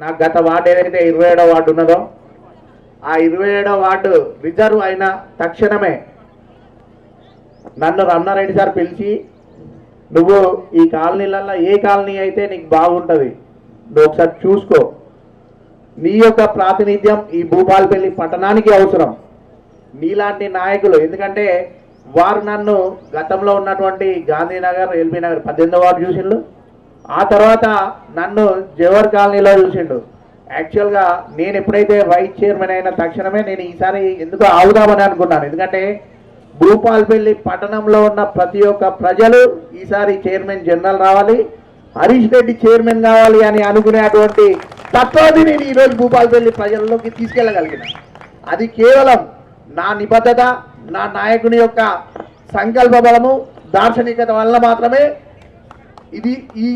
నాకు గత వార్డు ఏదైతే ఇరవై ఏడో వార్డు ఉన్నదో ఆ ఇరవై ఏడో వార్డు రిజర్వ్ అయిన తక్షణమే నన్ను రమణారెడ్డి సార్ పిలిచి నువ్వు ఈ కాలనీలలో ఏ కాలనీ అయితే నీకు బాగుంటుంది నువ్వు ఒకసారి చూసుకో. నీ యొక్క ప్రాతినిధ్యం ఈ భూపాలపల్లి పట్టణానికి అవసరం. నీలాంటి నాయకులు ఎందుకంటే వారు నన్ను గతంలో ఉన్నటువంటి గాంధీనగర్ ఎల్బీ నగర్ పద్దెనిమిదో వార్డు చూసిండు ఆ తర్వాత నన్ను జవహర్ కాలనీలో చూసిండు. యాక్చువల్గా నేను ఎప్పుడైతే వైస్ చైర్మన్ అయిన తక్షణమే నేను ఈసారి ఎందుకు ఆవుదామని అనుకున్నాను. ఎందుకంటే భూపాల్పల్లి పట్టణంలో ఉన్న ప్రతి ఒక్క ప్రజలు ఈసారి చైర్మన్ జనరల్ రావాలి హరీష్ రెడ్డి చైర్మన్ కావాలి అని అనుకునేటువంటి తత్వాన్ని నేను ఈరోజు భూపాల్పల్లి ప్రజల్లోకి తీసుకెళ్ళగలిగిన. అది కేవలం నా నిబద్ధత నా నాయకుని యొక్క సంకల్ప బలము దార్శనికత వల్ల మాత్రమే ఇది ఈ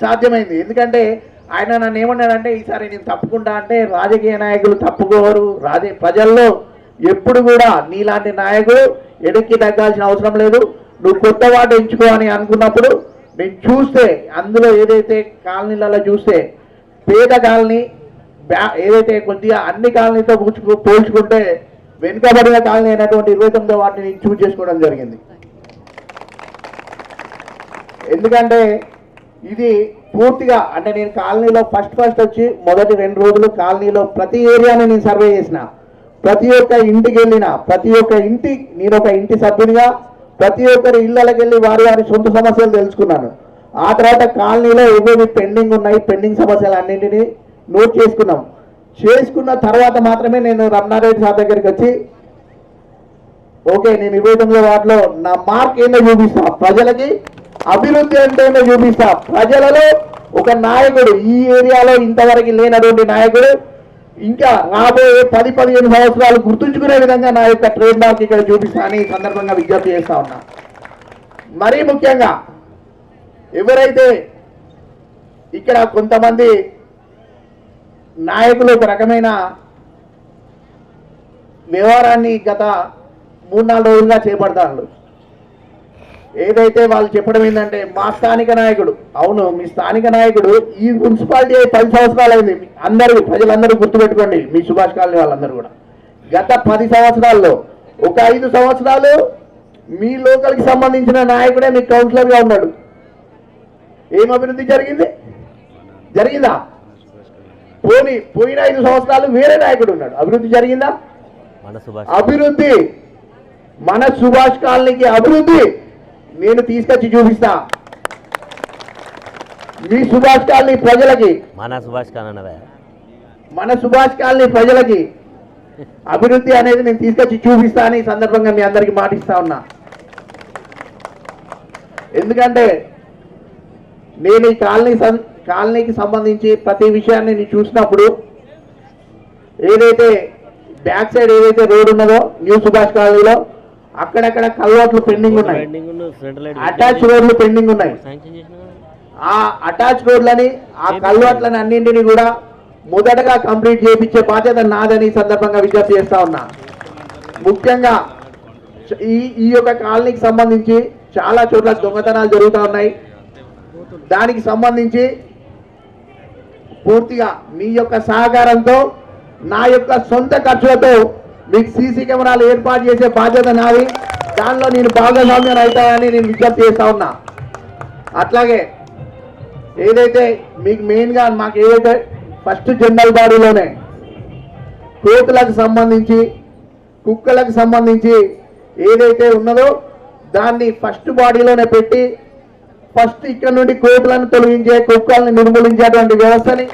సాధ్యమైంది. ఎందుకంటే ఆయన నన్ను ఏమన్నాడంటే ఈసారి నేను తప్పుకుంటా అంటే రాజకీయ నాయకులు తప్పుకోరు. రాజ ప్రజల్లో ఎప్పుడు కూడా నీలాంటి నాయకుడు ఎడక్కి తగ్గాల్సిన అవసరం లేదు. నువ్వు కొత్త వాటి ఎంచుకో అని అనుకున్నప్పుడు నేను చూస్తే అందులో ఏదైతే కాలనీలలో చూస్తే పేద కాలనీ బ్యా- ఏదైతే కొద్దిగా అన్ని కాలనీతో పోల్చుకు పోల్చుకుంటే వెనుకబడిన కాలనీ అయినటువంటి ఇరవై తొమ్మిదో వాటిని నేను చూస్ చేసుకోవడం జరిగింది. ఎందుకంటే ఇది పూర్తిగా అంటే నేను కాలనీలో ఫస్ట్ ఫస్ట్ వచ్చి మొదటి రెండు రోజులు కాలనీలో ప్రతి ఏరియాని నేను సర్వే చేసిన. ప్రతి ఒక్క ఇంటికి వెళ్ళిన ప్రతి ఒక్క ఇంటి నేను ఒక ఇంటి సభ్యునిగా ప్రతి ఒక్కరి ఇళ్ళకి వెళ్ళి వారి వారి సొంత సమస్యలు తెలుసుకున్నాను. ఆ తర్వాత కాలనీలో ఏవేవి పెండింగ్ ఉన్నాయి పెండింగ్ సమస్యలు అన్నింటినీ నోట్ చేసుకున్నాం. చేసుకున్న తర్వాత మాత్రమే నేను రమణారెడ్డి సార్ దగ్గరికి వచ్చి ఓకే నేను ఇరవై తొమ్మిదో వాటిలో నా మార్క్ ఏందో చూపిస్తాను ప్రజలకి అభివృద్ధి అంటే ఏంటో చూపిస్తా. ప్రజలలో ఒక నాయకుడు ఈ ఏరియాలో ఇంతవరకు లేనటువంటి నాయకుడు ఇంకా రాబోయే పది పదిహేను సంవత్సరాలు గుర్తుంచుకునే విధంగా నా యొక్క ట్రేడ్ మార్క్ ఇక్కడ చూపిస్తానని ఈ సందర్భంగా విజ్ఞప్తి చేస్తా ఉన్నా. మరీ ముఖ్యంగా ఎవరైతే ఇక్కడ కొంతమంది నాయకులు ఒక రకమైన వ్యవహారాన్ని గత మూడు నాలుగు రోజులుగా చేపడతాను ఏదైతే వాళ్ళు చెప్పడం ఏంటంటే మా స్థానిక నాయకుడు. అవును మీ స్థానిక నాయకుడు ఈ మున్సిపాలిటీ పది సంవత్సరాలు అయింది అందరూ ప్రజలందరూ గుర్తుపెట్టుకోండి మీ సుభాష్ కాలనీ వాళ్ళందరూ కూడా. గత పది సంవత్సరాల్లో ఒక ఐదు సంవత్సరాలు మీ లోకల్కి సంబంధించిన నాయకుడే మీ కౌన్సిలర్గా ఉన్నాడు. ఏం అభివృద్ధి జరిగింది? జరిగిందా? పోని పోయిన ఐదు సంవత్సరాలు వేరే నాయకుడు ఉన్నాడు. అభివృద్ధి జరిగిందా? అభివృద్ధి. మన సుభాష్ కాలనీకి అభివృద్ధి. నేను తీసుకొచ్చి చూపిస్తా. మీ సుభాష్ కాలనీ ప్రజలకి. మన సుభాష్ అన్నవే. మన సుభాష్ కాలనీ ప్రజలకి అభివృద్ధి అనేది నేను తీసుకొచ్చి చూపిస్తా అని సందర్భంగా మీ అందరికి మాటిస్తా ఉన్నా. ఎందుకంటే నేను ఈ కాలనీ కాలనీకి సంబంధించి ప్రతి విషయాన్ని నేను చూసినప్పుడు ఏదైతే బ్యాక్ సైడ్ ఏదైతే రోడ్ ఉన్నదో న్యూ సుభాష్ కాలనీలో అక్కడక్కడ కల్వర్ట్లు పెండింగ్ ఉన్నాయి. అటాచ్ రోడ్లు పెండింగ్ ఉన్నాయి. ఆ అటాచ్ రోడ్లని ఆ కల్వర్ట్లని అన్నింటినీ కూడా మొదటగా కంప్లీట్ చేయించే బాధ్యత నాదని సందర్భంగా విజ్ఞప్తి చేస్తా ఉన్నా. ముఖ్యంగా ఈ ఈ యొక్క కాలనీకి సంబంధించి చాలా చోట్ల దొంగతనాలు జరుగుతూ ఉన్నాయి. దానికి సంబంధించి పూర్తిగా మీ యొక్క సహకారంతో నా యొక్క సొంత ఖర్చులతో మీకు సీసీ కెమెరాలు ఏర్పాటు చేసే బాధ్యత నాది. దానిలో నేను భాగస్వామ్యం అవుతానని నేను విజ్ఞప్తి చేస్తా ఉన్నా. అట్లాగే ఏదైతే మీకు మెయిన్గా మాకు ఏదైతే ఫస్ట్ జనరల్ బాడీలోనే కోతులకు సంబంధించి కుక్కలకు సంబంధించి ఏదైతే ఉన్నదో దాన్ని ఫస్ట్ బాడీలోనే పెట్టి ఫస్ట్ ఇక్కడ నుండి కోతులను తొలగించే కుక్కలను నిర్మూలించేటువంటి వ్యవస్థని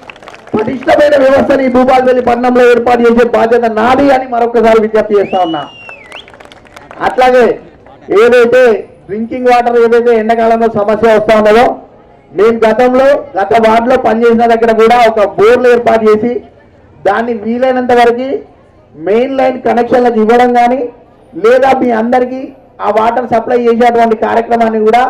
పటిష్టమైన వ్యవస్థని ఈ భూపాలపల్లి పట్టణంలో ఏర్పాటు చేసే బాధ్యత నాది అని మరొకసారి విజ్ఞప్తి చేస్తా ఉన్నా. అట్లాగే ఏదైతే డ్రింకింగ్ వాటర్ ఏదైతే ఎండాకాలంలో సమస్య వస్తా ఉన్నదో నేను గతంలో గత వార్డులో పనిచేసిన దగ్గర కూడా ఒక బోర్లు ఏర్పాటు చేసి దాన్ని వీలైనంత వరకు మెయిన్ లైన్ కనెక్షన్లకు ఇవ్వడం కానీ లేదా మీ అందరికీ ఆ వాటర్ సప్లై చేసేటువంటి కార్యక్రమాన్ని కూడా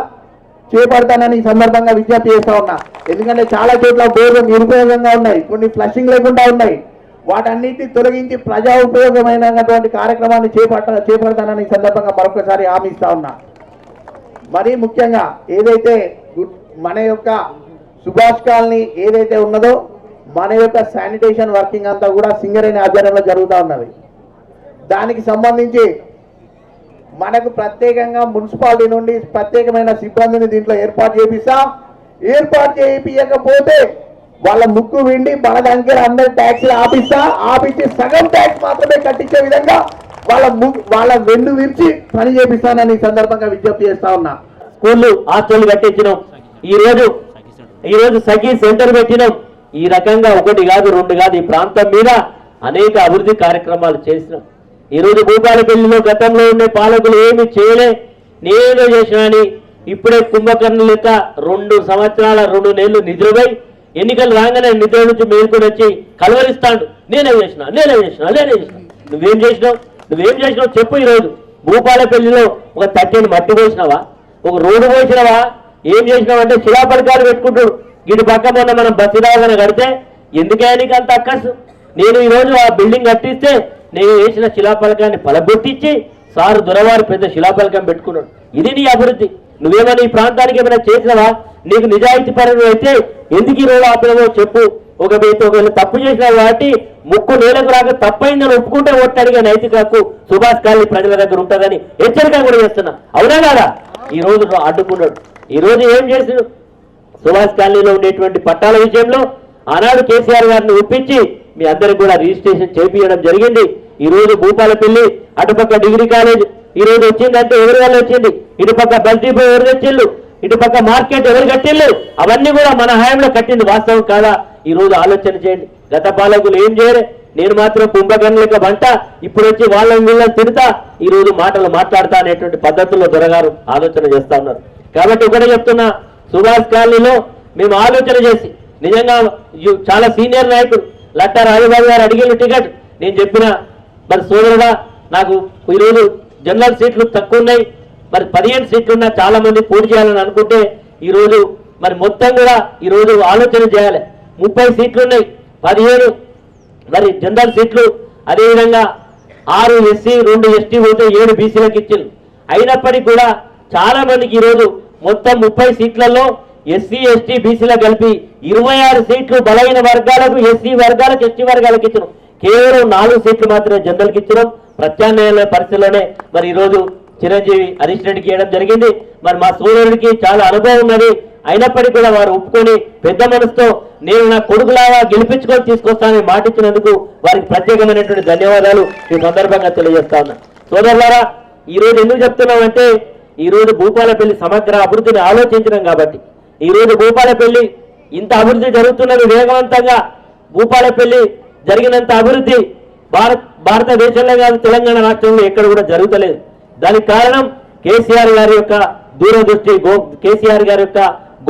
చేపడతానని ఈ సందర్భంగా విజ్ఞప్తి చేస్తా ఉన్నా. ఎందుకంటే చాలా చోట్ల బోర్లు నిరుపయోగంగా ఉన్నాయి. కొన్ని ఫ్లషింగ్ లేకుండా ఉన్నాయి. వాటన్నిటిని తొలగించి ప్రజా ఉపయోగమైనటువంటి కార్యక్రమాన్ని చేపట్ట చేపడతానని సందర్భంగా మరొకసారి హామీ ఇస్తా ఉన్నా. మరీ ముఖ్యంగా ఏదైతే గుడ్- మన యొక్క సుభాష్ కాలనీ ఏదైతే ఉన్నదో మన యొక్క శానిటేషన్ వర్కింగ్ అంతా కూడా సింగరేణి ఆధ్వర్యంలో జరుగుతూ ఉన్నది. దానికి సంబంధించి మనకు ప్రత్యేకంగా మున్సిపాలిటీ నుండి ప్రత్యేకమైన సిబ్బందిని దీంట్లో ఏర్పాటు చేపిస్తాం. ఏర్పాటు చేయించకపోతే వాళ్ళ ముక్కు విండి మన దగ్గర అందరి ట్యాక్సీలు ఆపిస్తా. ఆపించి సగం ట్యాక్స్ మాత్రమే కట్టించే విధంగా వాళ్ళ ము- వాళ్ళ వెన్ను విరిచి పని చేపిస్తానని సందర్భంగా విజ్ఞప్తి చేస్తా ఉన్నా. స్కూళ్ళు హాస్టల్ కట్టించినాం. ఈ రోజు ఈ రోజు సఖీ సెంటర్ పెట్టినాం. ఈ రకంగా ఒకటి కాదు రెండు కాదు ఈ ప్రాంతం మీద అనేక అభివృద్ధి కార్యక్రమాలు చేసినాం. ఈ రోజు భూపాలపల్లిలో గతంలో ఉండే పాలకులు ఏమి చేయలే నేనేదో చేసినాని ఇప్పుడే కుంభకర్ణ లెక్క రెండు సంవత్సరాల రెండు నెలలు నిద్రపోయి ఎన్నికలు రాగానే నిద్ర నుంచి మేల్కొని వచ్చి కలవరిస్తాడు. నేనే చేసిన నేనే చేసిన నేనే చేసిన. నువ్వేం చేసినావు? నువ్వేం చేసినావు చెప్పు ఈరోజు. భూపాలపల్లిలో ఒక తట్టిని మట్టి పోసినావా? ఒక రోడ్డు పోసినావా? ఏం చేసినావు అంటే శిలాపడకాలు పెట్టుకుంటాడు ఇటు పక్క మొన్న మనం బస్సు రాగానే కడితే ఎందుకే నీకు అంత అక్కసు? నేను ఈరోజు ఆ బిల్డింగ్ కట్టిస్తే నేను వేసిన శిలాఫలకాన్ని పలగొట్టించి సారు దొరవారు పెద్ద శిలాఫలకం పెట్టుకున్నాడు. ఇది నీ అభివృద్ధి. నువ్వేమైనా ఈ ప్రాంతానికి ఏమైనా చేసినవా? నీకు నిజాయితీ పరుడు అయితే ఎందుకు ఈ రోజు ఆపినవో చెప్పు. ఒక వ్యక్తి ఒకవేళ తప్పు చేసిన కాబట్టి ముక్కు నేలకు రాక తప్పైందని ఒప్పుకుంటే ఓట్టడిగా నైతిక హక్కు సుభాష్ కాలనీ ప్రజల దగ్గర ఉంటుందని హెచ్చరిక కూడా చేస్తున్నా. అవునా కాదా? ఈ రోజు అడ్డుకున్నాడు. ఈ రోజు ఏం చేసిండు సుభాష్ కాలనీలో ఉండేటువంటి పట్టాల విషయంలో ఆనాడు కేసీఆర్ గారిని ఒప్పించి మీ అందరికి కూడా రిజిస్ట్రేషన్ చేపించడం జరిగింది. ఈ రోజు భూపాలపల్లి అటుపక్క డిగ్రీ కాలేజ్ ఈ రోజు వచ్చిందంటే ఎవరి వల్ల వచ్చింది? ఇటుపక్క బస్ ఎవరు తెచ్చిళ్ళు ఇటుపక్క మార్కెట్ ఎవరు కట్టిళ్ళు అవన్నీ కూడా మన హయాంలో కట్టింది వాస్తవం కాదా? ఈ రోజు ఆలోచన చేయండి. గత పాలకులు ఏం చేయరు నేను మాత్రం కుంభకర్ణులక వంట ఇప్పుడు వచ్చి వాళ్ళని వీళ్ళని తిడతా ఈ రోజు మాటలు మాట్లాడతా అనేటువంటి పద్ధతుల్లో దొరగారు ఆలోచన చేస్తా ఉన్నారు. కాబట్టి ఒకటే చెప్తున్నా సుభాష్ కాలనీలో మేము ఆలోచన చేసి నిజంగా చాలా సీనియర్ నాయకుడు లట్టా రాజబాబు గారు అడిగిన టికెట్ నేను చెప్పిన మరి సోదరుడా నాకు ఈరోజు జనరల్ సీట్లు తక్కువ ఉన్నాయి మరి పదిహేను సీట్లున్నా చాలా మంది పూర్తి చేయాలని అనుకుంటే ఈరోజు మరి మొత్తం కూడా ఈరోజు ఆలోచన చేయాలి. ముప్పై సీట్లు ఉన్నాయి పదిహేను మరి జనరల్ సీట్లు అదేవిధంగా ఆరు ఎస్సీ రెండు ఎస్టీ పోతే ఏడు బీసీలకు ఇచ్చింది అయినప్పటికీ కూడా చాలా మందికి ఈరోజు మొత్తం ముప్పై సీట్లలో ఎస్సీ ఎస్టీ బీసీలో కలిపి ఇరవై ఆరు సీట్లు బలైన వర్గాలకు ఎస్సీ వర్గాలకు ఎస్టీ వర్గాలకు ఇచ్చిన. కేవలం నాలుగు సీట్లు మాత్రమే జనరల్కి ఇచ్చినాం. ప్రత్యామ్నాయ పరిస్థితిలోనే మరి ఈరోజు చిరంజీవి హరీష్ రెడ్డికి ఇవ్వడం జరిగింది. మరి మా సోదరుడికి చాలా అనుభవం ఉన్నది. అయినప్పటికీ కూడా వారు ఒప్పుకొని పెద్ద మనసుతో నేను నా కొడుకులాగా గెలిపించుకొని తీసుకొస్తానని మాటిచ్చినందుకు వారికి ప్రత్యేకమైనటువంటి ధన్యవాదాలు ఈ సందర్భంగా తెలియజేస్తా ఉన్నా. సోదరులారా ఈ రోజు ఎందుకు చెప్తున్నామంటే ఈ రోజు భూపాలపల్లి సమగ్ర అభివృద్ధిని ఆలోచించినాం కాబట్టి ఈ రోజు భూపాలపల్లి ఇంత అభివృద్ధి జరుగుతున్నది వేగవంతంగా భూపాలపల్లి జరిగినంత అభివృద్ధి భారత్ భారతదేశంలో కాదు తెలంగాణ రాష్ట్రంలో ఎక్కడ కూడా జరుగుతలేదు. దానికి కారణం కేసీఆర్ గారి యొక్క దూరదృష్టి గో కేసీఆర్ గారి యొక్క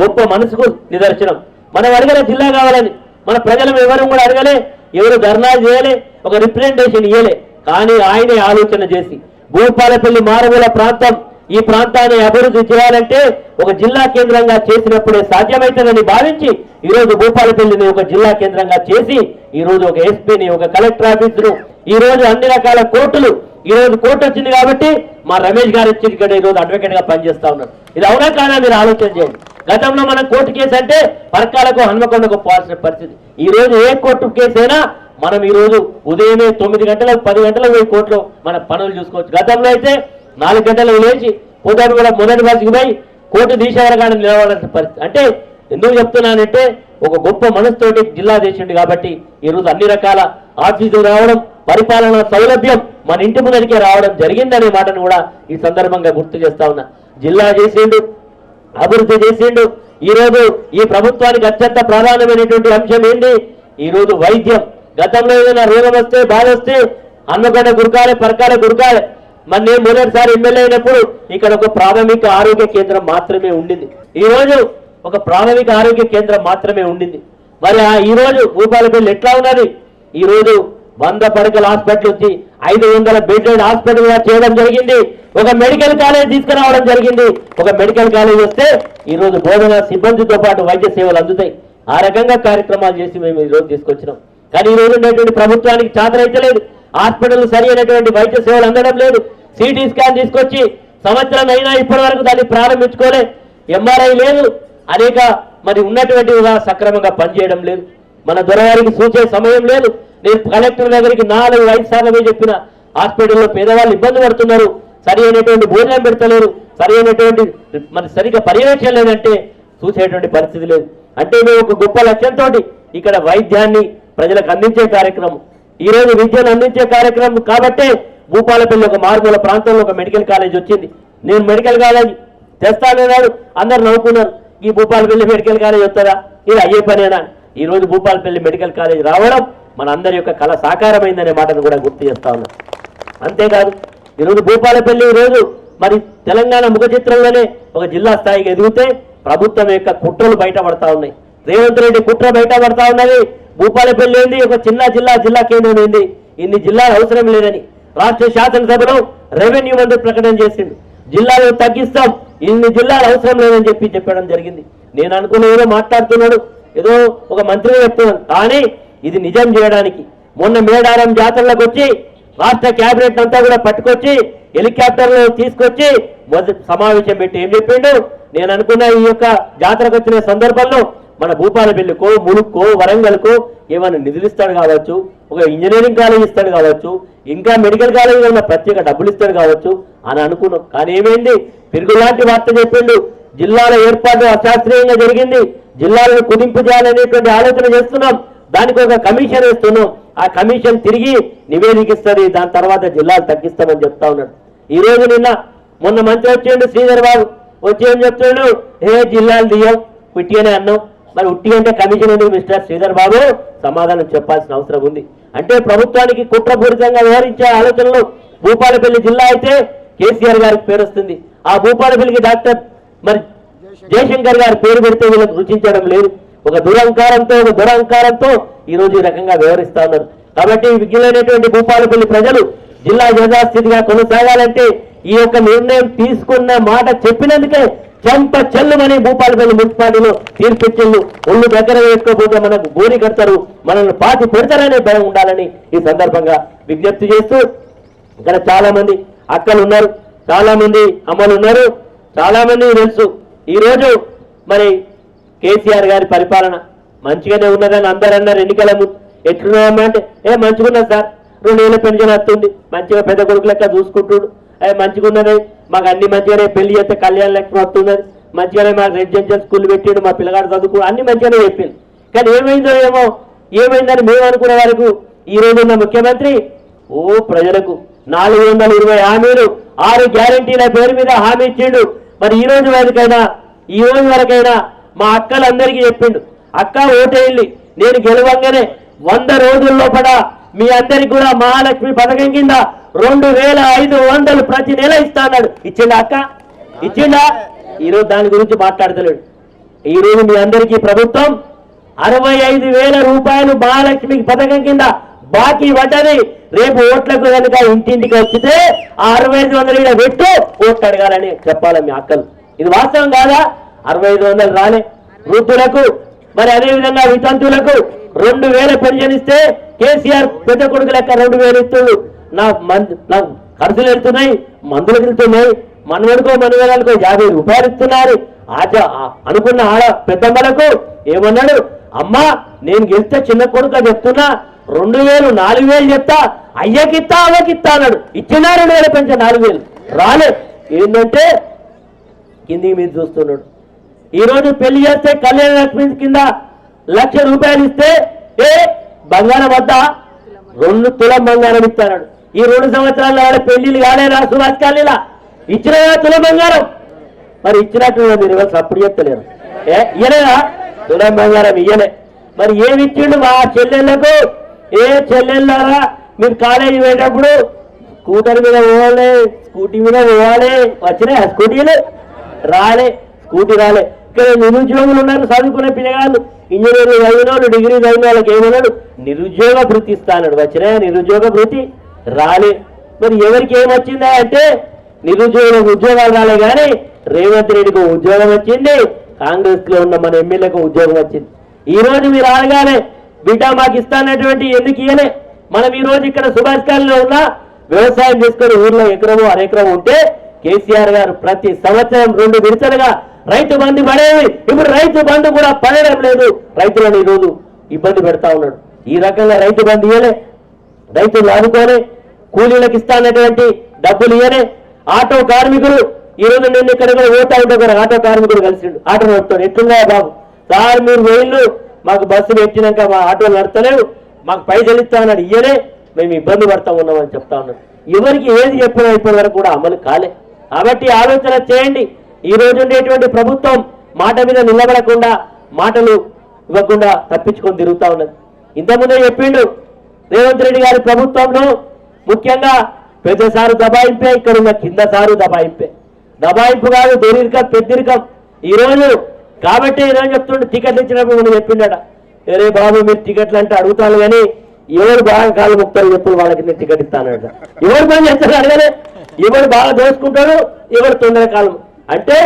గొప్ప మనసుకు నిదర్శనం. మనం అడగలే జిల్లా కావాలని. మన ప్రజలు ఎవరు కూడా అడగలే ఎవరు ధర్నాలు చేయలే ఒక రిప్రజెంటేషన్ ఇవ్వలే కానీ ఆయనే ఆలోచన చేసి భూపాలపల్లి మారుమూల ప్రాంతం ఈ ప్రాంతాన్ని అభివృద్ధి చేయాలంటే ఒక జిల్లా కేంద్రంగా చేసినప్పుడే సాధ్యమవుతుందని భావించి ఈరోజు భూపాలపల్లిని ఒక జిల్లా కేంద్రంగా చేసి ఈరోజు ఒక ఎస్పీని ఒక కలెక్టర్ ఆఫీసును ఈరోజు ఈ రోజు అన్ని రకాల కోర్టులు ఈ రోజు కోర్టు వచ్చింది కాబట్టి మా రమేష్ గారు వచ్చి ఇక్కడ ఈ రోజు పనిచేస్తా ఉన్నారు. ఇది అవునా కాదా మీరు ఆలోచన చేయండి. గతంలో మన కోర్టు కేసు అంటే పర్కాలకు హన్మకొండకు పోవాల్సిన పరిస్థితి. ఈ రోజు ఏ కోర్టు కేసు అయినా మనం ఈరోజు ఉదయమే తొమ్మిది గంటలకు పది గంటలకు పోయి కోర్టులో మన పనులు చూసుకోవచ్చు. గతంలో అయితే నాలుగు గంటలకు లేచి పోతాడు కూడా మొదటి బస్సుకి పోయి కోర్టు తీసేవరగానే నిలబడాల్సిన పరిస్థితి. అంటే ఎందుకు చెప్తున్నానంటే ఒక గొప్ప మనసుతోటి జిల్లా చేసిండు కాబట్టి ఈ రోజు అన్ని రకాల ఆఫీసులు రావడం పరిపాలన సౌలభ్యం మన ఇంటి ముందరికే రావడం జరిగిందనే మాటను కూడా ఈ సందర్భంగా గుర్తు చేస్తా ఉన్నా. జిల్లా చేసిండు అభివృద్ధి చేసిండు. ఈ రోజు ఈ ప్రభుత్వానికి అత్యంత ప్రధానమైనటువంటి అంశం ఏంటి? ఈ రోజు వైద్యం. గతంలో ఏదైనా రోగం వస్తే బాధ వస్తే అన్నగడ్డ గురకాలే పరకాలే గురకాలే. మరి నేను మొదటిసారి ఎమ్మెల్యే అయినప్పుడు ఇక్కడ ఒక ప్రాథమిక ఆరోగ్య కేంద్రం మాత్రమే ఉండింది. ఈ రోజు ఒక ప్రాథమిక ఆరోగ్య కేంద్రం మాత్రమే ఉండింది. మరి ఆ ఈ రోజు భూపాలపల్లి ఎట్లా ఉన్నది? ఈ రోజు వంద పడకల హాస్పిటల్ వచ్చి ఐదు వందల బెడ్ హాస్పిటల్గా చేయడం జరిగింది. ఒక మెడికల్ కాలేజ్ తీసుకురావడం జరిగింది. ఒక మెడికల్ కాలేజ్ వస్తే ఈ రోజు బోధన సిబ్బందితో పాటు వైద్య సేవలు అందుతాయి. ఆ రకంగా కార్యక్రమాలు చేసి మేము ఈ రోజు తీసుకొచ్చినాం. కానీ ఈ రోజు ఉన్నటువంటి ప్రభుత్వానికి చాతరైతలేదు హాస్పిటల్ సరి అయినటువంటి వైద్య సేవలు అందడం లేదు. సిటీ స్కాన్ తీసుకొచ్చి సంవత్సరం అయినా ఇప్పటి వరకు దాన్ని ప్రారంభించుకోలే. ఎంఆర్ఐ లేదు. అనేక మరి ఉన్నటువంటి సక్రమంగా పనిచేయడం లేదు. మన దొరగారికి సూచే సమయం లేదు. నేను కలెక్టర్ దగ్గరికి నాలుగు ఐదు సార్లమే చెప్పిన హాస్పిటల్లో పేదవాళ్ళు ఇబ్బంది పడుతున్నారు. సరి అయినటువంటి భోజనం పెడతలేరు. సరి అయినటువంటి మరి సరిగ్గా పర్యవేక్షణ లేదంటే చూసేటువంటి పరిస్థితి లేదు. అంటే మేము ఒక గొప్ప లక్ష్యంతో ఇక్కడ వైద్యాన్ని ప్రజలకు అందించే కార్యక్రమం ఈ రోజు విద్యను అందించే కార్యక్రమం కాబట్టి భూపాలపల్లి ఒక మారుమూల ప్రాంతంలో ఒక మెడికల్ కాలేజ్ వచ్చింది. నేను మెడికల్ కాలేజ్ తెస్తానన్నాడు అందరు నవ్వుకున్నారు. ఈ భూపాలపల్లి మెడికల్ కాలేజ్ వస్తుందా? ఇది అయ్యే పనేనా? ఈ రోజు భూపాలపల్లి మెడికల్ కాలేజ్ రావడం మన అందరి యొక్క కళ సాకారమైందనే మాటను కూడా గుర్తు చేస్తా ఉన్నాను అంతేకాదు ఈరోజు భూపాలపల్లి ఈరోజు మరి తెలంగాణ ముఖ చిత్రంలోనే ఒక జిల్లా స్థాయికి ఎదిగితే ప్రభుత్వం యొక్క కుట్రలు బయటపడతా ఉన్నాయి. రేవంత్ రెడ్డి కుట్ర బయటపడతా ఉన్నది. భూపాలపల్లి ఏంది? ఒక చిన్న జిల్లా జిల్లా కేంద్రం ఏంది? ఇన్ని జిల్లాలు అవసరం లేదని రాష్ట్ర శాసనసభలో రెవెన్యూ మంత్రి ప్రకటన చేసిండు. జిల్లాలు తగ్గిస్తాం ఇన్ని జిల్లాలు అవసరం లేదని చెప్పి చెప్పడం జరిగింది. నేను అనుకున్న ఏదో మాట్లాడుతున్నాడు ఏదో ఒక మంత్రి చెప్తున్నాను కానీ ఇది నిజం చేయడానికి. మొన్న మేడారం జాతరలకు వచ్చి రాష్ట్ర కేబినెట్ అంతా కూడా పట్టుకొచ్చి హెలికాప్టర్లు తీసుకొచ్చి మొదటి సమావేశం పెట్టి ఏం చెప్పిండు? నేను అనుకున్న ఈ యొక్క జాతరకు వచ్చిన సందర్భంలో మన భూపాలపల్లికో ములుక్కో వరంగల్కో ఏమైనా నిధులు ఇస్తాడు కావచ్చు ఒక ఇంజనీరింగ్ కాలేజ్ ఇస్తాడు కావచ్చు ఇంకా మెడికల్ కాలేజీలో ఉన్న ప్రత్యేక డబ్బులు ఇస్తాడు కావచ్చు అని అనుకున్నాం. కానీ ఏమైంది? పిరుగులాంటి వార్త చెప్పిండు. జిల్లాల ఏర్పాటు అశాస్త్రీయంగా జరిగింది. జిల్లాలను కుదింపు చేయాలనేటువంటి ఆలోచన చేస్తున్నాం. దానికి ఒక కమిషన్ వేస్తున్నాం. ఆ కమిషన్ తిరిగి నివేదికిస్తుంది దాని తర్వాత జిల్లాలు తగ్గిస్తామని చెప్తా ఉన్నాడు. ఈ రోజు నిన్న మొన్న మంత్రి వచ్చిండు శ్రీధర్ బాబు. వచ్చి ఏం చెప్తున్నాడు? ఏ జిల్లాలు దియ్యం ఉట్టిగానే అన్నాం. మరి ఉట్టి అంటే కమిషన్ ఎందుకు మిస్టర్ శ్రీధర్ బాబు. సమాధానం చెప్పాల్సిన అవసరం ఉంది. అంటే ప్రభుత్వానికి కుట్రపూరితంగా వ్యవహరించే ఆలోచనలు భూపాలపల్లి జిల్లా అయితే కేసీఆర్ గారికి పేరు వస్తుంది. ఆ భూపాలపల్లికి డాక్టర్ మరి జయశంకర్ గారి పేరు పెడితే వీళ్ళకి రుచించడం లేదు. ఒక దురహంకారంతో ఒక దురహంకారంతో ఈ రోజు ఈ రకంగా వివరిస్తా ఉన్నారు. కాబట్టి విజ్ఞులైనటువంటి భూపాలపల్లి ప్రజలు జిల్లా యథాస్థితిగా కొనసాగాలంటే ఈ యొక్క నిర్ణయం తీసుకున్న మాట చెప్పినందుకే చెంప చెల్లుమని భూపాలపల్లి మున్సిపాలిటీలో తీర్పిచ్చిళ్ళు ఒళ్ళు దగ్గర వేసుకోకపోతే మనకు గోరి కడతారు మనల్ని పాతి పెడతారనే భయం ఉండాలని ఈ సందర్భంగా విజ్ఞప్తి చేస్తూ ఇక్కడ చాలా మంది అక్కలు ఉన్నారు చాలా మంది అమ్మలు ఉన్నారు చాలా మంది తెలుసు. ఈరోజు మరి కేసీఆర్ గారి పరిపాలన మంచిగానే ఉన్నదని అందరూ అన్నారు ఎన్నికల ముందు. ఎట్లున్నామంటే అంటే ఏ మంచిగున్నది సార్ రెండేళ్ళ పెన్షన్ వస్తుంది మంచిగా పెద్ద కొడుకు లెక్క చూసుకుంటుడు ఏ మంచిగా ఉన్నది? మాకు అన్ని మంచిగానే పెళ్ళి చేస్తే కళ్యాణ లెక్క వస్తున్నది మంచిగానే మాకు రెసిడెన్షియల్ స్కూల్ పెట్టిండు మా పిల్లగాడు చదువుకు అన్ని మంచిగానే చెప్పింది కానీ ఏమైందో ఏమో ఏమైందని మేము అనుకునే వరకు ఈ రోజు ఉన్న ముఖ్యమంత్రి ఓ ప్రజలకు నాలుగు వందల ఇరవై హామీలు ఆరు గ్యారంటీల పేరు మీద హామీ ఇచ్చిండు. మరి ఈ రోజు వరకైనా ఈ రోజు వరకైనా మా అక్కలందరికీ చెప్పిండు. అక్క ఓటేయండి. నేను గెలవంగానే వంద రోజుల లోపల మీ అందరికి కూడా మహాలక్ష్మి పథకం కింద రెండు వేల ఐదు వందలు ప్రతి నెల ఇస్తాడు అన్నాడు ఇచ్చిండా అక్క? ఇచ్చిండా? ఈరోజు దాని గురించి మాట్లాడతలేడు. ఈ రోజు మీ అందరికీ ప్రభుత్వం అరవై ఐదు వేల రూపాయలు మహాలక్ష్మికి పథకం కింద బాకీ పడ్డది. రేపు ఓట్లకు కనుక ఇంటింటికి వచ్చితే ఆ అరవై ఐదు వందలు ఇలా పెట్టు ఓట్లు అడగాలని చెప్పాలి మీ అక్కలు. ఇది వాస్తవం కాదా? అరవై ఐదు వందలు రాలే. వృద్ధులకు మరి అదే విధంగా వితంతువులకు రెండు వేల పెన్షన్ ఇస్తే కేసీఆర్ పెద్ద కొడుకు లెక్క రెండు వేలు ఇస్తుడు. నా మంది నాకు ఖర్చులు వెళ్తున్నాయి మందులు వెళ్తున్నాయి మనవడికో మనవరాలకో యాభై రూపాయలు ఇస్తున్నారు. ఆచ అనుకున్న ఆడ పెద్దమ్మలకు ఏమన్నాడు? అమ్మా నేను గెలిస్తే చిన్న కొడుకు చెప్తున్నా. రెండు వేలు నాలుగు వేలు చెప్తా. అయ్యకిత్తా అవ్వకిత్తా అన్నాడు. ఇచ్చినా రెండు వేలు పెంచా నాలుగు వేలు. రాలే. ఏంటంటే కిందికి మీద చూస్తున్నాడు. ఈ రోజు పెళ్ళి చేస్తే కళ్యాణ లక్ష్మి కింద లక్ష రూపాయలు ఇస్తే ఏ బంగారం వద్ద రెండు తులం బంగారం ఇస్తాడు. ఈ రెండు సంవత్సరాల వాళ్ళ పెళ్ళిళ్ళు కాలేదా సుభాష్ కాలేలా ఇచ్చిన తులం బంగారం. మరి ఇచ్చినట్టు మీరు అప్పుడు సప్పుడు చెప్తలేరు. ఏ ఇయ్యలేదా తులం బంగారం ఇయ్యలే. మరి ఏమి ఇచ్చిండు మా చెల్లెళ్ళకు? ఏ చెల్లెళ్ళారా? మీరు కాలేజీ పోయేటప్పుడు స్కూటర్ మీద పోవాలి స్కూటీ మీద పోవాలి. వచ్చినాయి స్కూటీలు? రాలే స్కూటీ రాలే. ఇక్కడ నిరుద్యోగులు ఉన్నారు చదువుకునే పిల్లగాళ్ళు. ఇంజనీరింగ్ చదివిన వాళ్ళు డిగ్రీ చదివిన వాళ్ళకి ఏమన్నాడు? నిరుద్యోగ భృతి ఇస్తాడు వచ్చినా నిరుద్యోగ భృతి రాలే. మరి ఎవరికి ఏమొచ్చిందా అంటే నిరుద్యోగులకు ఉద్యోగాలు రాలే కానీ రేవంత్ రెడ్డికి ఉద్యోగం వచ్చింది కాంగ్రెస్లో ఉన్న మన ఎమ్మెల్యేకు ఉద్యోగం వచ్చింది. ఈ రోజు మీరు అడగాలి బిడ్డ మాకు ఇస్తానటువంటి ఎందుకు ఇయ్యలే? మనం ఈ రోజు ఇక్కడ సుభాష్ ఉన్న వ్యవసాయం చేసుకుని ఊర్లో ఎకరము అరెకరం ఉంటే కేసీఆర్ గారు ప్రతి సంవత్సరం రెండు విడతలుగా రైతు బంధు పడేవి ఇప్పుడు రైతు బంధు కూడా పడడం లేదు. రైతులను ఈరోజు ఇబ్బంది పెడతా ఉన్నాడు. ఈ రకంగా రైతు బంధు ఇయ్యలే. రైతులు ఆదుకోలే. కూలీలకు ఇస్తానటువంటి డబ్బులు ఇయ్యనే ఆటో కార్మికులు ఈ రోజు నేను ఇక్కడ కూడా పోతా కూడా ఆటో కార్మికుడు కలిసిండు. ఆటో నడుపుతాడు ఎట్లున్నాయా బాబు? సార్ మీరు వేళ్ళు మాకు బస్సులు ఎక్కినాక మా ఆటోలు నడతలేవు మాకు పైసలు ఇస్తా అన్నాడు. మేము ఇబ్బంది పడతా ఉన్నామని చెప్తా ఉన్నాడు. ఎవరికి ఏది చెప్పినా ఇప్పటి వరకు కూడా అమలు కాలే. కాబట్టి ఆలోచన చేయండి. ఈ రోజు ఉండేటువంటి ప్రభుత్వం మాట మీద నిలబడకుండా మాటలు ఇవ్వకుండా తప్పించుకొని తిరుగుతా ఉన్నది. ఇంతకుముందే చెప్పిండు రేవంత్ రెడ్డి గారి ప్రభుత్వంలో ముఖ్యంగా పెద్ద సారు దబాయింపే ఇక్కడ ఉన్న కింద సారు దబాయింపే. దబాయింపు కాదు దొరికం పెద్దరికం. ఈ రోజు కాబట్టి ఈరోజు చెప్తుండే టికెట్లు ఇచ్చినప్పుడు మనం చెప్పిండట. అరే బాబు మీరు టికెట్లు అంటే అడుగుతాను కానీ ఎవరు బాగా కాలు ముక్తారు చెప్పుడు వాళ్ళకి నేను టికెట్ ఇస్తానట. ఎవరు పని చేస్తారు అడగలే. ఎవరు బాగా దోసుకుంటారు ఎవరు తొందర కాలం అంటే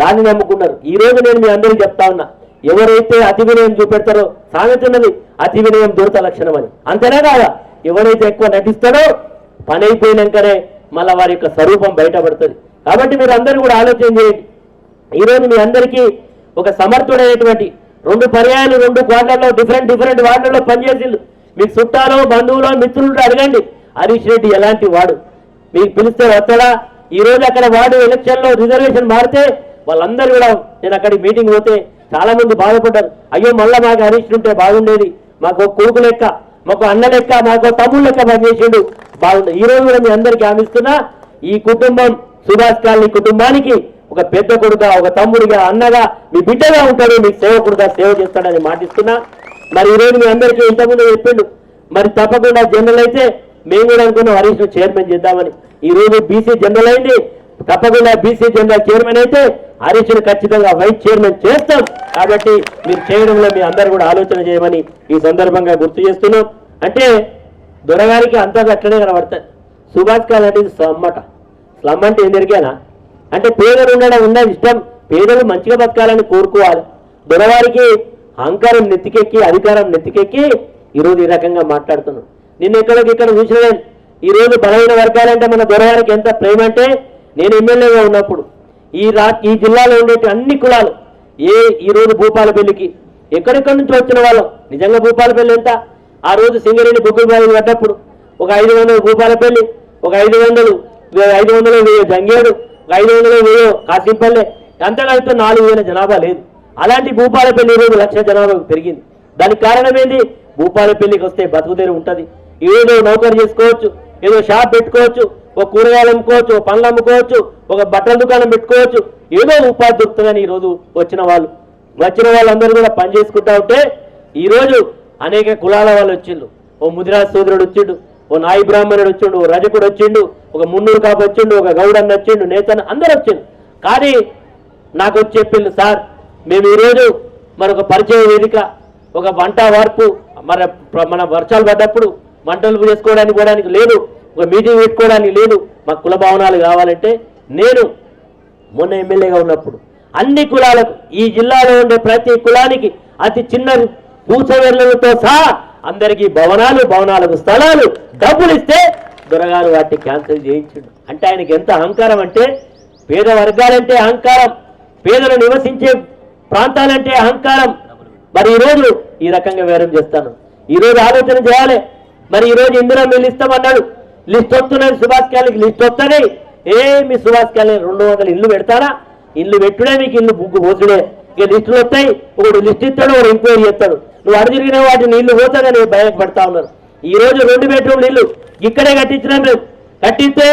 దాన్ని నమ్ముకున్నారు. ఈ రోజు నేను మీ అందరికీ చెప్తా ఉన్నా ఎవరైతే అతి వినయం చూపెడతారో సామెత ఉన్నది అతి వినయం దూరత లక్షణం అని. అంతేనా కాదా? ఎవరైతే ఎక్కువ నటిస్తాడో పని అయిపోయినాకనే మళ్ళా వారి యొక్క స్వరూపం బయటపడుతుంది. కాబట్టి మీరు అందరూ కూడా ఆలోచన చేయండి. ఈ రోజు మీ అందరికీ ఒక సమర్థుడైనటువంటి రెండు పర్యాయాలు రెండు క్వార్టర్లో డిఫరెంట్ డిఫరెంట్ వార్డులలో పనిచేసిండు. మీకు చుట్టాలో బంధువులో మిత్రులు అడగండి. హరీష్ రెడ్డి ఎలాంటి వాడు? మీకు పిలిస్తే వస్తాడా? ఈ రోజు అక్కడ వార్డు ఎలక్షన్లో రిజర్వేషన్ మారితే వాళ్ళందరూ కూడా నేను అక్కడికి మీటింగ్ పోతే చాలా మంది బాధపడ్డారు. అయ్యో మళ్ళీ మాకు హరీష్ ఉంటే బాగుండేది. మాకు కొడుకు లెక్క మాకు అన్న లెక్క మాకు తమ్ముడు లెక్క పనిచేసిండు బాగుండేది. ఈ రోజు కూడా మీ అందరికీ హామీస్తున్నా ఈ కుటుంబం సుభాష్ కాలనీ కుటుంబానికి ఒక పెద్ద కొడుక ఒక తమ్ముడిగా అన్నగా మీ బిడ్డగా ఉంటాడు మీకు సేవకుడుగా సేవ చేస్తాడని మాటిస్తున్నా. మరి ఈరోజు మీ అందరికీ ఇంతకుముందు చెప్పిండు. మరి తప్పకుండా జనరల్ అయితే మేము కూడా అనుకున్నాం హరీష్ చైర్మన్ చేద్దామని. ఈ రోజు బీసీ జనరల్ అయింది. తప్పకుండా బీసీ జనరల్ చైర్మన్ అయితే హరీష్ను ఖచ్చితంగా వైస్ చైర్మన్ చేస్తాం. కాబట్టి మీరు చేయడంలో మీ అందరు కూడా ఆలోచన చేయమని ఈ సందర్భంగా గుర్తు చేస్తున్నాం. అంటే దొరగారికి అంతా అట్లనే కనబడతాయి. సుభాష్ కాల్ అంటే ఇది స్లమ్ అంటే ఏందరికేనా అంటే పేదలు ఉండడం ఉన్నది ఇష్టం. పేదలు మంచిగా బతకాలని కోరుకోవాలి. దొరవారికి అహంకారం నెత్తికెక్కి అధికారం నెత్తికెక్కి ఈరోజు ఈ రకంగా మాట్లాడుతున్నాం. నిన్న ఎక్కడికి ఇక్కడ చూసిన ఈ రోజు బలమైన వర్గాలంటే మన దొరవారికి ఎంత ప్రేమ అంటే నేను ఎమ్మెల్యేగా ఉన్నప్పుడు ఈ రా ఈ జిల్లాలో ఉండే అన్ని కులాలు ఏ ఈ రోజు భూపాలపల్లికి ఎక్కడెక్కడి నుంచి వచ్చిన వాళ్ళం? నిజంగా భూపాలపల్లి ఎంత? ఆ రోజు సింగరేణి బొగ్గుల బావి పడ్డప్పుడు ఒక ఐదు వందలు భూపాలపల్లి ఒక ఐదు వందలు ఐదు వందలు వేయో జంగేడు ఒక ఐదు వందలు వేయో కాసింపల్లె అంతా కలిపి నాలుగు వేల జనాభా లేదు. అలాంటి భూపాలపల్లి ఈరోజు లక్ష జనాభా పెరిగింది. దానికి కారణం ఏంది? భూపాలపల్లికి వస్తే బతుకుదేరు ఉంటుంది. ఏదో నౌకరు చేసుకోవచ్చు ఏదో షాప్ పెట్టుకోవచ్చు ఒక కూరగాయలు అమ్ముకోవచ్చు ఒక పండ్లు అమ్ముకోవచ్చు ఒక బట్టల దుకాణం పెట్టుకోవచ్చు ఏదో ఉపాధి దొరుకుతుందని ఈరోజు వచ్చిన వాళ్ళు. వచ్చిన వాళ్ళందరూ కూడా పని చేసుకుంటా ఉంటే ఈరోజు అనేక కులాల వాళ్ళు వచ్చిండు ఓ ముదిరాజ్ సోదరుడు వచ్చిండు ఓ నాయి బ్రాహ్మణుడు వచ్చిండు ఓ రజకుడు వచ్చిండు ఒక మున్నూరు కాపు వచ్చిండు ఒక గౌడన్న వచ్చిండు నేతన్న అందరూ వచ్చిండు కానీ నాకు వచ్చి చెప్పిండు సార్ మేము ఈరోజు మరొక పరిచయ వేదిక ఒక వంట వార్పు మన మన వర్షాలు పడ్డప్పుడు మంటలు చేసుకోవడానికి పోవడానికి లేదు. ఒక మీటింగ్ పెట్టుకోవడానికి లేదు. మాకు కుల భవనాలు కావాలంటే నేను మొన్న ఎమ్మెల్యేగా ఉన్నప్పుడు అన్ని కులాలకు ఈ జిల్లాలో ఉండే ప్రతి కులానికి అతి చిన్న పూసవేర్లతో సహా అందరికీ భవనాలు భవనాలకు స్థలాలు డబ్బులు ఇస్తే దొరగారు వాటిని క్యాన్సిల్ చేయించాడు. అంటే ఆయనకి ఎంత అహంకారం అంటే పేద వర్గాలంటే అహంకారం పేదలు నివసించే ప్రాంతాలంటే అహంకారం. మరి ఈరోజు ఈ రకంగా వేరం చేస్తాను. ఈరోజు ఆలోచన చేయాలి. మరి ఈరోజు ఇందులో మీరు ఇస్తామన్నాడు లిస్ట్ వస్తున్నది సుభాష్ కాలనీకి లిస్ట్ వస్తాయి ఏమి మీ సుభాష్ కాలనీ రెండు వందల ఇల్లు పెడతారా ఇల్లు పెట్టుడే మీకు ఇల్లు బుగ్గు పోతుడే ఇక లిస్టులు వస్తాయి ఒకడు లిస్ట్ ఇస్తాడు ఒకడు ఎంక్వైరీ చేస్తాడు. నువ్వు అడిగిన వాటిని ఇల్లు పోతాదని భయపడతా ఉన్నారు. ఈ రోజు రెండు బెడ్రూమ్లు ఇల్లు ఇక్కడే కట్టించినాం మేము. కట్టిస్తే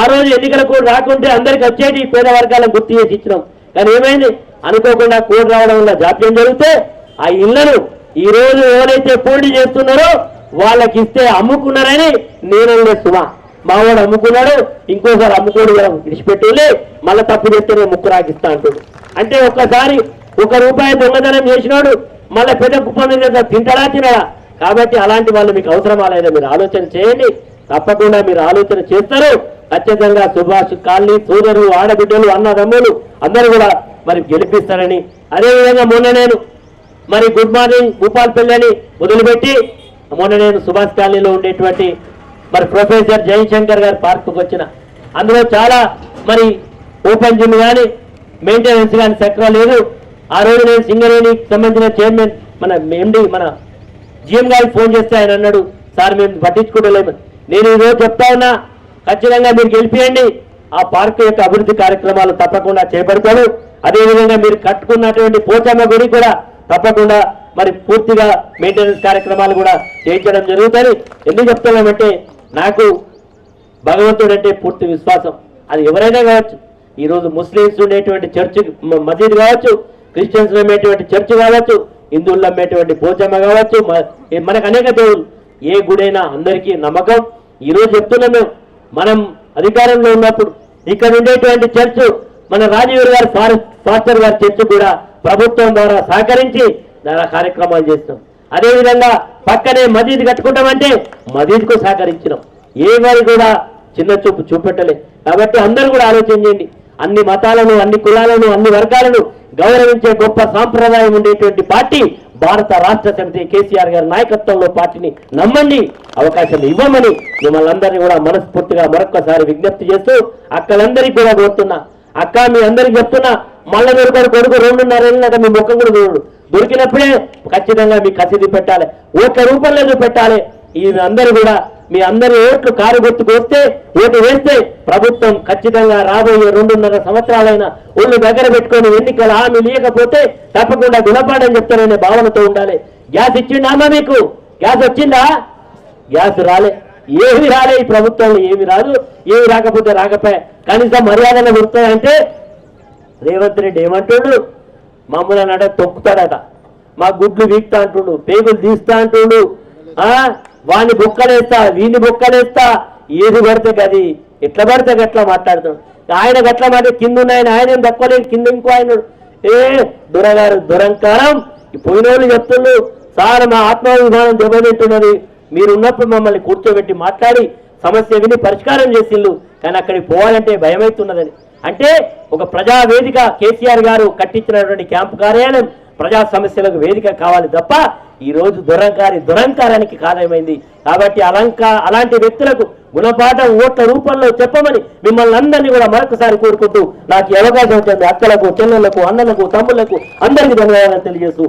ఆ రోజు ఎన్నికలకు రాకుంటే అందరికి వచ్చేటి పేద వర్గాలను గుర్తు చేసి ఇచ్చినాం. కానీ ఏమైంది? అనుకోకుండా కోడ్ రావడం వల్ల జాప్యం జరిగితే ఆ ఇళ్ళను ఈ రోజు ఎవరైతే పోటీ చేస్తున్నారో వాళ్ళకి ఇస్తే అమ్ముకున్నారని నేను సుమా మావాడు అమ్ముకున్నాడు ఇంకోసారి అమ్ముకోడు విడిచిపెట్టేలే మళ్ళీ తప్పు చేస్తే నేను ముక్కు రాకిస్తా అంటాడు. అంటే ఒక్కసారి ఒక రూపాయి దొంగతనం చేసినాడు మళ్ళీ పెద్ద కుప్ప మీద తింటాడా తినడా? కాబట్టి అలాంటి వాళ్ళు మీకు అవసరమా లేదా మీరు ఆలోచన చేయండి. తప్పకుండా మీరు ఆలోచన చేస్తారు. ఖచ్చితంగా సుభాష్ కాలనీ సోదరులు ఆడబిడ్డలు అన్నదమ్ములు అందరూ కూడా మరి గెలిపిస్తారని. అదేవిధంగా మొన్న నేను మరి గుడ్ మార్నింగ్ భూపాల్పల్లి అని మొదలుపెట్టి మొన్న నేను సుభాష్ కాలనీలో ఉండేటువంటి మరి ప్రొఫెసర్ జయశంకర్ గారి పార్క్కి వచ్చిన. అందులో చాలా మరి ఓపెన్ జిమ్ కానీ మెయింటెనెన్స్ కానీ చక్కగా లేదు. ఆ రోజు నేను సింగరేణికి సంబంధించిన చైర్మన్ మన ఎండి మన జిఎం గారికి ఫోన్ చేస్తే ఆయన అన్నాడు సార్ మేము పట్టించుకోవడం నేను ఈరోజు చెప్తా ఉన్నా ఖచ్చితంగా మీరు గెలిపియండి. ఆ పార్క్ యొక్క అభివృద్ధి కార్యక్రమాలు తప్పకుండా చేపడతారు. అదేవిధంగా మీరు కట్టుకున్నటువంటి పోచమ్మ గుడి కూడా తప్పకుండా మరి పూర్తిగా మెయింటెనెన్స్ కార్యక్రమాలు కూడా చేయించడం జరుగుతుంది. ఎందుకు చెప్తున్నామంటే నాకు భగవంతుడు అంటే పూర్తి విశ్వాసం. అది ఎవరైనా కావచ్చు. ఈరోజు ముస్లిమ్స్ ఉండేటువంటి చర్చ్ మసీద్ కావచ్చు క్రిస్టియన్స్ ఉండేటువంటి చర్చ్ కావచ్చు హిందువులు అమ్మేటువంటి పోచమ్మ కావచ్చు మనకు అనేక దేవుళ్ళు ఏ గుడైనా అందరికీ నమ్మకం. ఈరోజు రోజు చెప్తున్నాం మేము మనం అధికారంలో ఉన్నప్పుడు ఇక్కడ ఉండేటువంటి చర్చ్ మన రాజీవ్ గారు ఫారెస్ట్ ఫాస్టర్ గారి చర్చ్ కూడా ప్రభుత్వం ద్వారా సహకరించి దాని కార్యక్రమాలు చేస్తాం. అదేవిధంగా పక్కనే మజీద్ కట్టుకుంటామంటే మజీద్కు సహకరించినాం. ఏ వారి కూడా చిన్న చూపు చూపెట్టలే. కాబట్టి అందరూ కూడా ఆలోచన చేయండి. అన్ని మతాలను అన్ని కులాలను అన్ని వర్గాలను గౌరవించే గొప్ప సాంప్రదాయం ఉండేటువంటి పార్టీ భారత రాష్ట్ర సమితి కేసీఆర్ గారి నాయకత్వంలో పార్టీని నమ్మండి అవకాశం ఇవ్వమని మిమ్మల్ని అందరినీ కూడా మనస్ఫూర్తిగా మరొక్కసారి విజ్ఞప్తి చేస్తూ అక్కలందరికీ కూడా కోరుతున్నా. అక్క మీ అందరికి చెప్తున్నా మళ్ళీ మీరు కూడా కొడుకు రెండున్నర ఏళ్ళక మీ ముఖం కూడా చూడు. దొరికినప్పుడే ఖచ్చితంగా మీ కసిది పెట్టాలి. ఓట్ల రూపంలో పెట్టాలి. ఈ అందరూ కూడా మీ అందరి ఓట్లు కారు గుర్తుకు వస్తే ఓటు వేస్తే ప్రభుత్వం ఖచ్చితంగా రాబోయే రెండున్నర సంవత్సరాలైన ఒళ్ళు దగ్గర పెట్టుకొని ఎన్నికల హామీ లేకపోతే తప్పకుండా గుణపాఠం చెప్తారనే భావనతో ఉండాలి. గ్యాస్ ఇచ్చిండా అమ్మా మీకు? గ్యాస్ వచ్చిందా? గ్యాస్ రాలే. ఏమి రాలే ఈ ప్రభుత్వంలో ఏమి రాదు. ఏమి రాకపోతే రాకపోయా. కనీసం మర్యాదలు గుర్తాయంటే రేవంత్ రెడ్డి ఏమంటుడు మమ్మల్ని అన్నట తొక్కుతాడట. మా గుడ్లు వీక్తా అంటుండు పేగులు తీస్తా అంటుండు. ఆ బొక్కలేస్తా వీని బొక్కలేస్తా. ఏది పడితే గది ఎట్లా పడితే గట్లా మాట్లాడుతాడు ఆయన గట్ల మాట కింద ఉన్నాయని ఆయన ఏం తక్కువలేదు కింద ఇంకో ఆయన ఏ దొరగారు దురంకారం. పోయిన వాళ్ళు చెప్తుండ్రు సార్ మా ఆత్మాభిమానం దెబ్బతింటున్నది. మీరు ఉన్నప్పుడు మమ్మల్ని కూర్చోబెట్టి మాట్లాడి సమస్య విని పరిష్కారం చేసిండ్రు కానీ అక్కడికి పోవాలంటే భయమవుతున్నదని అంటే ఒక ప్రజా వేదిక కేసీఆర్ గారు కట్టించినటువంటి క్యాంపు కార్యాలయం ప్రజా సమస్యలకు వేదిక కావాలి తప్ప ఈ రోజు దురంకారి దురంకారానికి కారణమైంది. కాబట్టి అలంకా అలాంటి వ్యక్తులకు గుణపాఠం ఓట్ల రూపంలో చెప్పమని మిమ్మల్ని అందరినీ కూడా మరొకసారి కోరుకుంటూ నాకు అవకాశం వచ్చింది అక్కలకు చెల్లెళ్ళకు అన్నలకు తమ్ముళ్ళకు అందరికీ ధన్యవాదాలు తెలియజేస్తూ